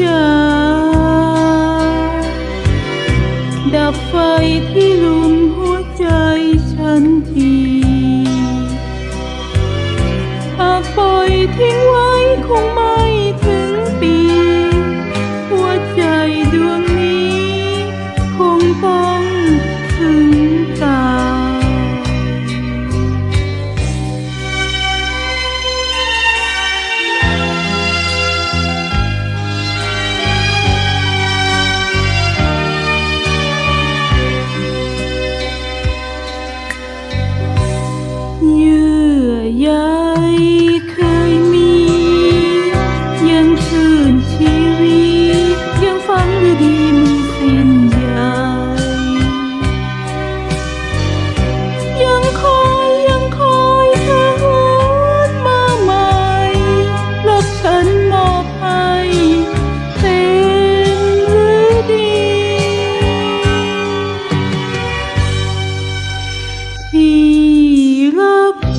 จดับไฟที่ลุมหัวใจฉันทีหากปล่อยทิ้งไว้คงไม่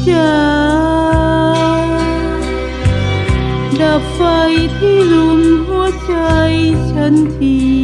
จาดับไฟที่ลุมหัวใจฉันที